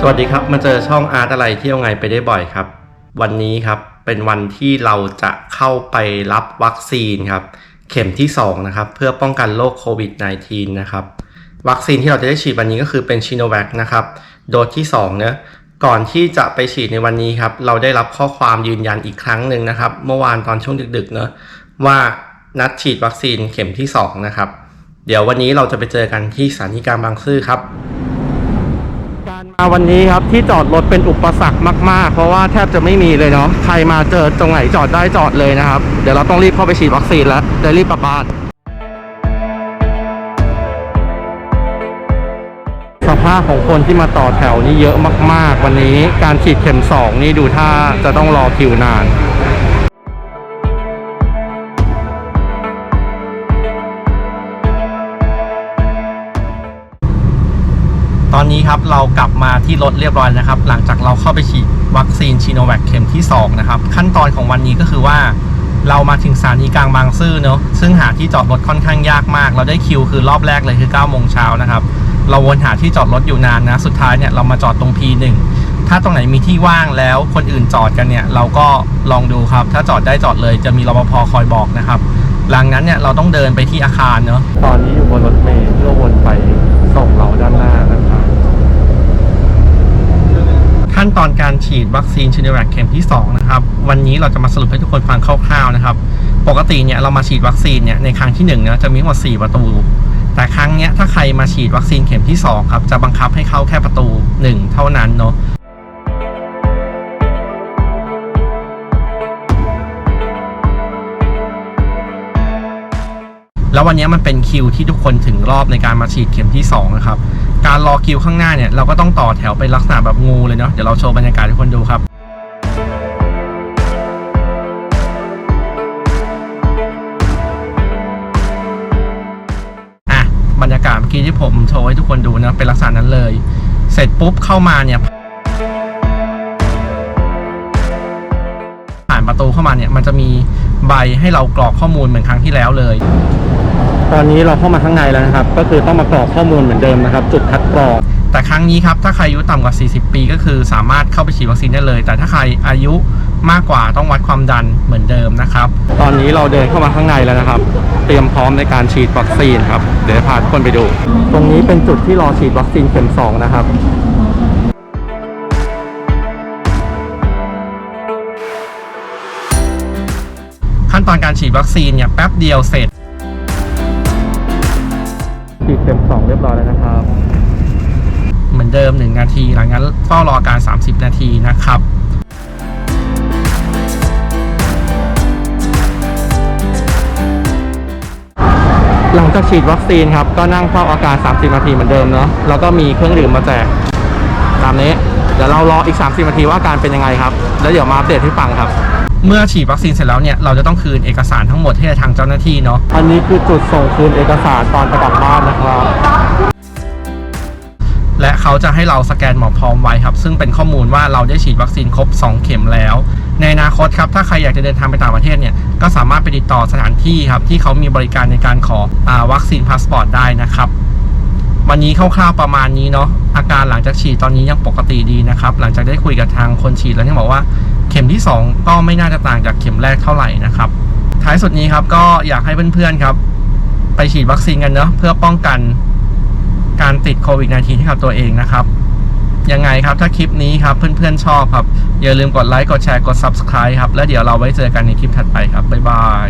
สวัสดีครับ มาเจอช่องอาร์ตอะไรเที่ยวไงไปได้บ่อยครับ วันนี้ครับเป็นวันที่เราจะเข้าไปรับวัคซีนครับ เข็มที่2นะครับเพื่อป้องกันโรคโควิด -19 นะครับ วัคซีนที่เราจะได้ฉีดวันนี้ก็คือเป็นชิโนแวคนะครับ โดสที่2เนะก่อนที่จะไปฉีดในวันนี้ครับ เราได้รับข้อความยืนยันอีกครั้งหนึ่งนะครับ เมื่อวานตอนช่วงดึกๆเนะว่านัดฉีดวัคซีนเข็มที่2นะครับ เดี๋ยววันนี้เราจะไปเจอกันที่สถานีกลางบางซื่อครับ มาวันนี้ครับที่จอดรถเป็นอุปสรรคมาก ๆ เพราะว่าแทบจะไม่มีเลยเนาะใครมาเจอตรงไหนจอดได้จอดเลยนะครับ เดี๋ยวเราต้องรีบเข้าไปฉีดวัคซีนแล้วเดี๋ยวรีบกลับบ้านสภาพของคนที่มาต่อแถวนี่เยอะมาก ๆ วันนี้การฉีดเข็ม2นี่ดูท่าจะต้องรอคิวนาน ตอนนี้ครับเรากลับมาที่รถเรียบร้อยนะครับ หลังจากเราเข้าไปฉีดวัคซีนชิโนแวคเข็มที่2นะครับขั้นตอนของวันนี้ก็คือว่า เรามาถึงสถานีกลางบางซื่อเนอะซึ่งหาที่จอดรถค่อนข้างยากมาก เราได้คิวคือรอบแรกเลยคือ9โมงเช้านะครับเราวนหาที่จอดรถอยู่นานนะสุดท้ายเนี่ยเรามาจอดตรง P1 ถ้าตรงไหนมีที่ว่างแล้วคนอื่นจอดกันเนี่ยเราก็ลองดูครับ ถ้าจอดได้จอดเลยจะมีรปภคอยบอกนะครับ หลังนั้นเนี่ยเราต้องเดินไปที่อาคารเนอะตอนนี้อยู่บนรถเมล์เพื่อวนไปส่งเราด้านหน้านะครับ ขั้น ตอนการฉีดวัคซีนชิโนแวคเข็มที่2นะครับวันนี้เราจะมาสรุปให้ทุกคนฟังคร่าวๆนะครับปกติเนี่ยเรามาฉีดวัคซีนเนี่ยในครั้งที่1เนี่ยจะมีทั้งหมด4ประตู แต่ครั้งเนี้ยถ้าใครมาฉีดวัคซีนเข็มที่2ครับจะบังคับให้เข้าแค่ประตู 1 เท่านั้นเนาะแล้ววันนี้มันเป็นคิวที่ทุกคนถึงรอบในการมาฉีดเข็มที่2นะครับ การรอคิวข้างหน้าเนี่ยเราก็ต้องต่อแถวเป็นลักษณะแบบงูเลยเนาะเดี๋ยวเราโชว์บรรยากาศให้ทุกคนดูครับอะบรรยากาศเมื่อกี้ที่ผมโชว์ให้ทุกคนดูนะเป็นลักษณะนั้นเลย เสร็จปุ๊บเข้ามาเนี่ยผ่านประตูเข้ามาเนี่ยมันจะมีใบให้เรากรอกข้อมูลเหมือนครั้งที่แล้วเลย ตอนนี้เราเข้ามาข้างในแล้วนะครับ ก็คือต้องมากรอกข้อมูลเหมือนเดิมนะครับ จุดคัดกรอง แต่ครั้งนี้ครับ ถ้าใครอายุต่ำกว่า 40 ปี ก็คือสามารถเข้าไปฉีดวัคซีนได้เลย แต่ถ้าใครอายุมากกว่าต้องวัดความดันเหมือนเดิมนะครับ ตอนนี้เราเดินเข้ามาข้างในแล้วนะครับ เตรียมพร้อมในการฉีดวัคซีนครับ เดี๋ยวพาทุกคนไปดู ตรงนี้เป็นจุดที่รอฉีดวัคซีนเข็ม2นะครับขั้นตอนการฉีดวัคซีนเนี่ยแป๊บเดียวเสร็จ ฉีดเข็ม 2 เรียบร้อยแล้วนะครับ เหมือนเดิม 1 นาที หลังนั้นเฝ้ารออาการ 30 นาทีนะครับหลังจากฉีดวัคซีนครับ ก็นั่งเฝ้าอาการ 30 นาทีเหมือนเดิมเนาะแล้วก็มีเครื่องดื่มมาแจกตามนี้ เดี๋ยวเรารออีก 30 นาทีว่าอาการเป็นยังไงครับ แล้วเดี๋ยวมาอัปเดตให้ฟังครับ เมื่อฉีดวัคซีนเสร็จแล้วเนี่ยเราจะต้องคืนเอกสารทั้งหมดให้ทางเจ้าหน้าที่เนาะอันนี้คือจุดส่งคืนเอกสารตอนจะกลับบ้านนะครับและเขาจะให้เราสแกนหมอพร้อมไว้ครับ ซึ่งเป็นข้อมูลว่าเราได้ฉีดวัคซีนครบ 2 เข็มแล้ว ในอนาคตครับถ้าใครอยากจะเดินทางไปต่างประเทศเนี่ยก็สามารถไปติดต่อสถานที่ครับที่เขามีบริการในการขออาวัคซีนพาสปอร์ตได้นะครับวันนี้คร่าวๆประมาณนี้เนาะอาการหลังจากฉีดตอนนี้ยังปกติดีนะครับ หลังจากได้คุยกับทางคนฉีดแล้วที่บอกว่าเข็มที่ 2 ก็ไม่น่าจะต่างจากเข็มแรกเท่าไหร่นะครับ ท้ายสุดนี้ครับก็อยากให้เพื่อนๆครับ ไปฉีดวัคซีนกันเนาะเพื่อป้องกันการติดโควิด -19 ให้กับตัวเองนะครับ ยังไงครับถ้าคลิปนี้ครับเพื่อนๆชอบครับ อย่าลืมกดไลค์กดแชร์กด Subscribe ครับ แล้วเดี๋ยวเราไว้เจอกันในคลิปถัดไปครับ บ๊ายบาย